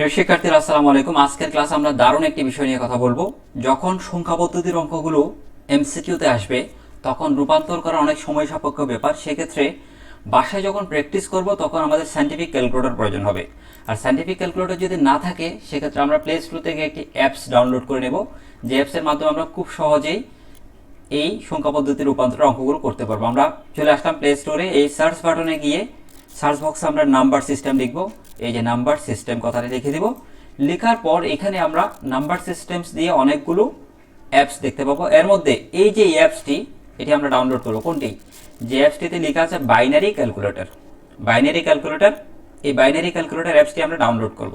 প্রিয় শিক্ষার্থীরা, আসসালামু আলাইকুম। আজকের ক্লাস আমরা দারুণ একটি বিষয় নিয়ে কথা বলব। যখন সংখ্যা পদ্ধতির অঙ্কগুলো এমসিকিউতে আসবে, তখন রূপান্তর করা অনেক সময় সাপেক্ষ ব্যাপার। সেক্ষেত্রে বাসায় যখন প্র্যাকটিস করব, তখন আমাদের সাইন্টিফিক ক্যালকুলেটর প্রয়োজন হবে। আর সাইন্টিফিক ক্যালকুলেটর যদি না থাকে, সেক্ষেত্রে আমরা প্লে স্টোর থেকে একটি অ্যাপস ডাউনলোড করে নেব। যে অ্যাপসের মাধ্যমে আমরা খুব সহজেই এই সংখ্যা পদ্ধতির রূপান্তরের অঙ্কগুলো করতে পারব। আমরা চলে আসলাম প্লে স্টোরে এই সার্চ বাটনে গিয়ে সার্চ বক্সে আমরা নাম্বার সিস্টেম লিখব। এই যে নাম্বার সিস্টেম কথাটা লিখে দিব। লেখার পর এখানে আমরা নাম্বার সিস্টেমস দিয়ে অনেকগুলো অ্যাপস দেখতে পাবো। এর মধ্যে এই যে অ্যাপসটি এটি আমরা ডাউনলোড করব। কোনটি? যে অ্যাপসটিতে লেখা আছে বাইনারি ক্যালকুলেটর বাইনারি ক্যালকুলেটর এই বাইনারি ক্যালকুলেটর অ্যাপসটি আমরা ডাউনলোড করব।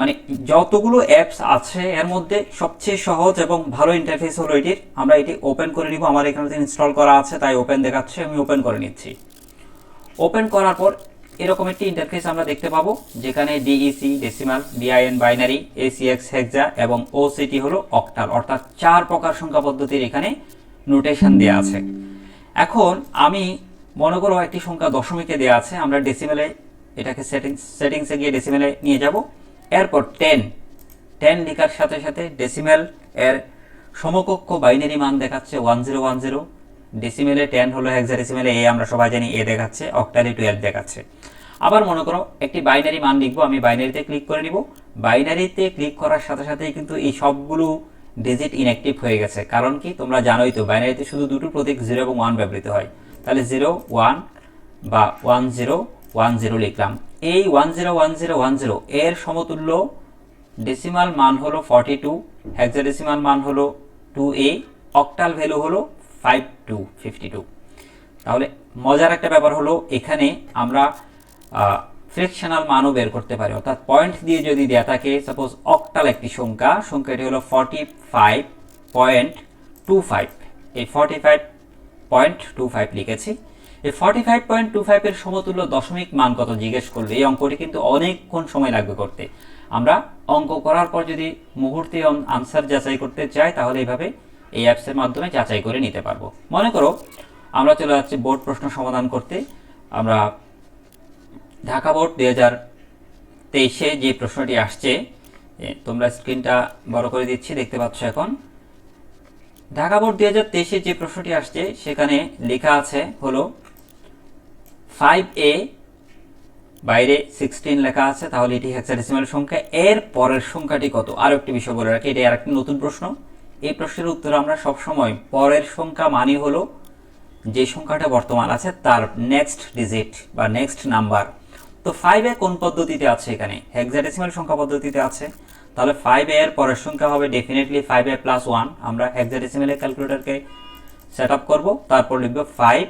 মানে যতগুলো অ্যাপস আছে, এর মধ্যে সবচেয়ে সহজ এবং ভালো ইন্টারফেস হলো এটির। আমরা এটি ওপেন করে নিব। আমার এখানে ইনস্টল করা আছে, তাই ওপেন দেখাচ্ছে, আমি ওপেন করে নিচ্ছি। ওপেন করার পর এরকম একটি ইন্টারফেস আমরা দেখতে পাবো, যেখানে DEC decimal BIN binary hex hexa এবং ওসিটি হলো অক্টাল অর্থাৎ চার প্রকার সংখ্যা পদ্ধতির এখানে নোটেশন দেওয়া আছে। এখন আমি মনে করো একটি সংখ্যা দশমিকে দেওয়া আছে, আমরা ডেসিমেলে এটাকে সেটিংস সেটিংসে গিয়ে ডেসিমেলে নিয়ে যাব। এরপর টেন টেন লেখার সাথে সাথে ডেসিমেল এর সমকক্ষ বাইনারি মান দেখাচ্ছে ওয়ান জিরো ওয়ান জিরো ডেসিমেলে টেন হলো হেক্সাডেসিমেলে এ আমরা সবাই জানি এ দেখাচ্ছে অক্টালি টুয়েলভ দেখাচ্ছে। আবার মনে করো, একটি বাইনারি মান লিখব, আমি বাইনারিতে ক্লিক করে নিব। বাইনারিতে ক্লিক করার সাথে সাথেই কিন্তু এই সবগুলো ডিজিট ইনঅ্যাক্টিভ হয়ে গেছে। কারণ কি? তোমরা জানোই তো বাইনারিতে শুধু দুটো প্রতীক জিরো এবং ওয়ান ব্যবহৃত হয়। তাহলে জিরো ওয়ান বা ওয়ান জিরো ওয়ান জিরো লিখলাম। এই one zero one zero one zero এর সমতুল্য ডেসিমাল মান হলো ফর্টি টু হেক্সাডেসিমাল মান হলো টু এ অক্টাল ভ্যালু হলো ফাইভ টু ফিফটি টু তাহলে মজার একটা ব্যাপার হলো এখানে আমরা ফ্রিকশনাল মানও বের করতে পারি। অর্থাৎ পয়েন্ট দিয়ে যদি দেয়া থাকে সাপোজ অক্টাল একটি সংখ্যা সংখ্যাটি হলো forty five point two five এই forty five point two five লিখেছি। এই ফর্টি ফাইভ পয়েন্ট টু ফাইভের সমতুল্য দশমিক মান কত জিজ্ঞেস করলে, এই অঙ্কটি কিন্তু অনেকক্ষণ সময় লাগবে করতে। আমরা অঙ্ক করার পর যদি মুহূর্তে আনসার যাচাই করতে চাই, তাহলে এইভাবে এই অ্যাপসের মাধ্যমে যাচাই করে নিতে পারব। মনে করো, আমরা চলে যাচ্ছি বোর্ড প্রশ্ন সমাধান করতে। আমরা ঢাকা বোর্ড দুই হাজার তেইশে যে প্রশ্নটি আসছে তোমরা স্ক্রিনটা বড় করে দিচ্ছি, দেখতে পাচ্ছ এখন। ঢাকা বোর্ড দুই হাজার তেইশে যে প্রশ্নটি আসছে, সেখানে লেখা আছে হলো ফাইভ এ বাইরে সিক্সটিন লেখা আছে, তাহলে এটি হেক্সাডেসিমাল সংখ্যা। এর পরের সংখ্যাটি কত? আর একটি বিষয় বলে রাখি, এটি আর একটি নতুন প্রশ্ন। এই প্রশ্নের উত্তর আমরা সবসময় পরের সংখ্যা মানি হলো যে সংখ্যাটা বর্তমান আছে তার নেক্সট ডিজিট বা নেক্সট নাম্বার তো ফাইভ এ কোন পদ্ধতিতে আছে এখানে? হেক্সাডেসিমাল সংখ্যা পদ্ধতিতে আছে। তাহলে ফাইভ এর পরের সংখ্যা হবে definitely five A plus one আমরা হেক্সাডেসিমালের ক্যালকুলেটরকে সেট আপ করব, তারপর লিখব ফাইভ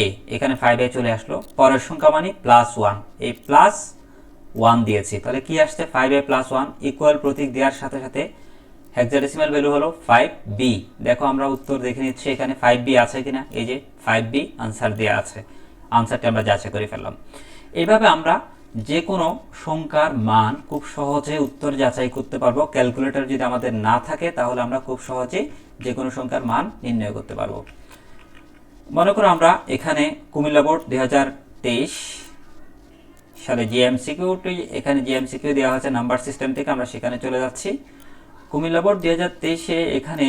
এ এখানে ফাইভ এ চলে আসলো। পরের সংখ্যা মানে প্লাস ওয়ান এই প্লাস ওয়ান দিয়েছি। তাহলে কি আসছে? Five A plus one equal প্রতীক দেওয়ার সাথে সাথে হেক্সাডেসিমাল ভ্যালু হলো ফাইভ বি দেখো আমরা উত্তর দেখে নিচ্ছি এখানে ফাইভ বি আছে কিনা? এই যে ফাইভ বি আনসার দেওয়া আছে। আনসারটি আমরা যাচাই করে ফেললাম। এইভাবে আমরা যে কোনো সংখ্যার মান খুব সহজে উত্তর যাচাই করতে পারব। ক্যালকুলেটর যদি আমাদের না থাকে, তাহলে আমরা খুব সহজে যে কোনো সংখ্যার মান নির্ণয় করতে পারব। মনে করো আমরা এখানে কুমিল্লা বোর্ড দু হাজার তেইশ, সালে জিএমসিকিউটি এখানে জিএমসিকিউ দেওয়া হয়েছে নাম্বার সিস্টেম থেকে, আমরা সেখানে চলে যাচ্ছি। কুমিল্লা বোর্ড দুই হাজার তেইশে এখানে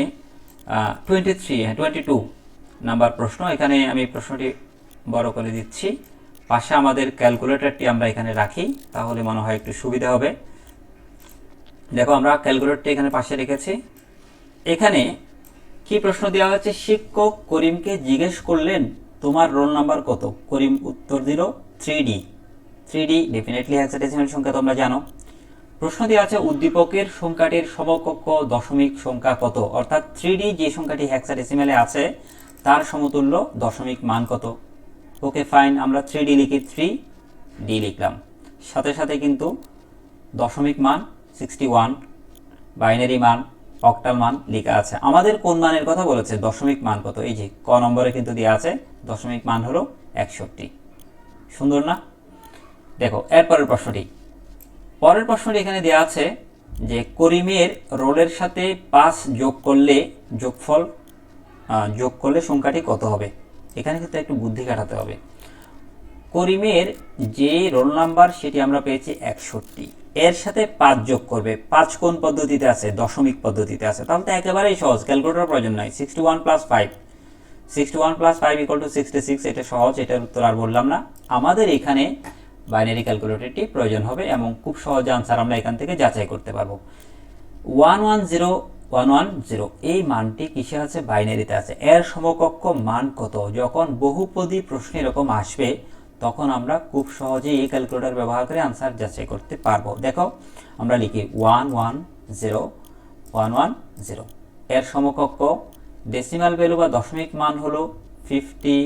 twenty three twenty two number প্রশ্ন। এখানে আমি প্রশ্নটি বড় করে দিচ্ছি। পাশে আমাদের ক্যালকুলেটরটি আমরা এখানে রাখি, তাহলে মনে হয় একটু সুবিধা হবে। দেখো, আমরা ক্যালকুলেটরটি এখানে পাশে রেখেছি। এখানে কি প্রশ্ন দেওয়া হচ্ছে শিক্ষক করিমকে জিজ্ঞেস করলেন, তোমার রোল নাম্বার কত? করিম উত্তর দিল three D three D definitely hexadecimal সংখ্যা তোমরা জানো। প্রশ্ন দেওয়া আছে, উদ্দীপকের সংখ্যাটির সমকক্ষ দশমিক সংখ্যা কত? অর্থাৎ থ্রি যে সংখ্যাটি হেক্সাডেসিমালে আছে, তার সমতুল্য দশমিক মান কত? ওকে ফাইন আমরা থ্রি ডি লিখি থ্রি ডি লিখলাম। সাথে সাথে কিন্তু দশমিক মান সিক্সটি ওয়ান বাইনারি মান অক্টাল মান লেখা আছে। আমাদের কোন মানের কথা বলেছে? দশমিক মান কত? এই যে ক নম্বরে কিন্তু দেওয়া আছে, দশমিক মান হলো একষট্টি। সুন্দর না? দেখো, এরপরের প্রশ্নটি। পরের প্রশ্নটি এখানে দেওয়া আছে যে করিমের রোলের সাথে পাঁচ যোগ করলে যোগফল যোগ করলে সংখ্যাটি কত হবে? এখানে কিন্তু একটু বুদ্ধি কাটাতে হবে। করিমের যে রোল নাম্বার সেটি আমরা পেয়েছি একষট্টি। এর সাথে পাঁচ যোগ করবে। পাঁচ কোন পদ্ধতিতে আছে? দশমিক পদ্ধতিতে আছে। তাহলে তো একেবারেই সহজ ক্যালকুলেটর প্রয়োজন নাই। Sixty one plus five sixty one plus five equal to sixty six এটা সহজ, এটার উত্তর আর বললাম না। আমাদের এখানে বাইনারি ক্যালকুলেটরটি প্রয়োজন হবে এবং খুব সহজ আনসার আমরা এখান থেকে যাচাই করতে পারব। One one zero one one zero এই মানটি কিসে আছে? বাইনারিতে আছে। এর সমকক্ষ মান কত? যখন বহুপদী প্রশ্ন এরকম আসবে, তখন আমরা খুব সহজেই এই ক্যালকুলেটর ব্যবহার করে আনসার যাচাই করতে পারব। দেখো, আমরা লিখি one one zero one one zero এর সমকক্ষ ডেসিমাল ভ্যালু বা দশমিক মান হলো ফিফটি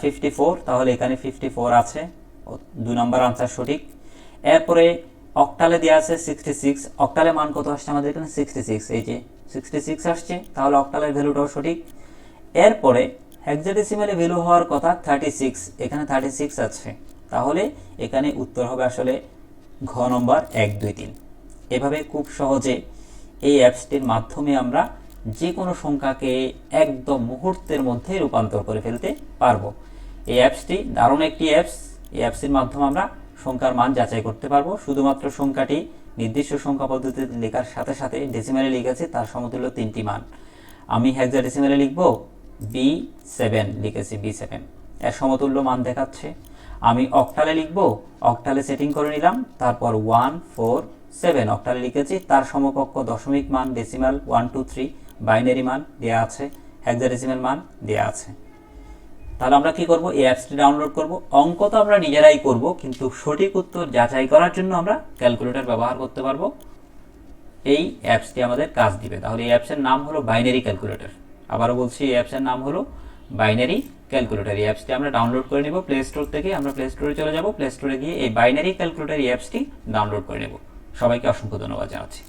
ফিফটি ফোর তাহলে এখানে ফিফটি ফোর আছে। দুই নম্বর আনসার সঠিক। এরপরে অক্টালে দেওয়া আছে সিক্সটি সিক্স অক্টালে মান কত আসছে আমাদের এখানে? সিক্সটি সিক্স এই যে সিক্সটি সিক্স আসছে, তাহলে অক্টালের ভ্যালুটাও সঠিক। এরপরে হেক্সাডেসিমালে ভ্যালু হওয়ার কথা থার্টি সিক্স এখানে থার্টি সিক্স আছে। তাহলে এখানে উত্তর হবে আসলে ঘ নম্বর এক দুই তিন। এভাবে খুব সহজে এই অ্যাপসটির মাধ্যমে আমরা যে কোনো সংখ্যাকে একদম মুহূর্তের মধ্যে রূপান্তর করে ফেলতে পারব। এই অ্যাপসটি দারুণ একটি অ্যাপস এই অ্যাপসের মাধ্যমে আমরা সংখ্যার মান যাচাই করতে পারব। শুধুমাত্র সংখ্যাটি নির্দিষ্ট সংখ্যা পদ্ধতিতে লেখার সাথে সাথে ডেসিমেলে লিখেছে তার সমতুল্য তিনটি মান। আমি হেক্সা ডেসিমেলে লিখব বি সেভেন লিখেছি বি সেভেন এর সমতুল্য মান দেখাচ্ছে। আমি অক্টালে লিখব অক্টালে সেটিং করে নিলাম, তারপর ওয়ান ফোর সেভেন অক্টালে লিখেছি, তার সমকক্ষ দশমিক মান decimal one two three binary মান দেওয়া আছে হেক্সাডেসিমাল মান দেওয়া আছে। তাহলে আমরা কি করব? এই অ্যাপসটি ডাউনলোড করব। অঙ্ক তো আমরা নিজেরাই করব, কিন্তু সঠিক উত্তর যাচাই করার জন্য আমরা ক্যালকুলেটর ব্যবহার করতে পারব। এই অ্যাপসটি আমাদের কাজ দিবে। তাহলে এই অ্যাপসের নাম হলো বাইনারি ক্যালকুলেটর আবারও বলছি, এই অ্যাপসের নাম হলো বাইনারি ক্যালকুলেটর এই অ্যাপসটি আমরা ডাউনলোড করে নেব প্লে স্টোর থেকে। আমরা প্লে স্টোরে চলে যাব। প্লে স্টোরে গিয়ে এই বাইনারি ক্যালকুলেটর এই অ্যাপসটি ডাউনলোড করে নেব। সবাইকে অসংখ্য ধন্যবাদ জানাচ্ছি।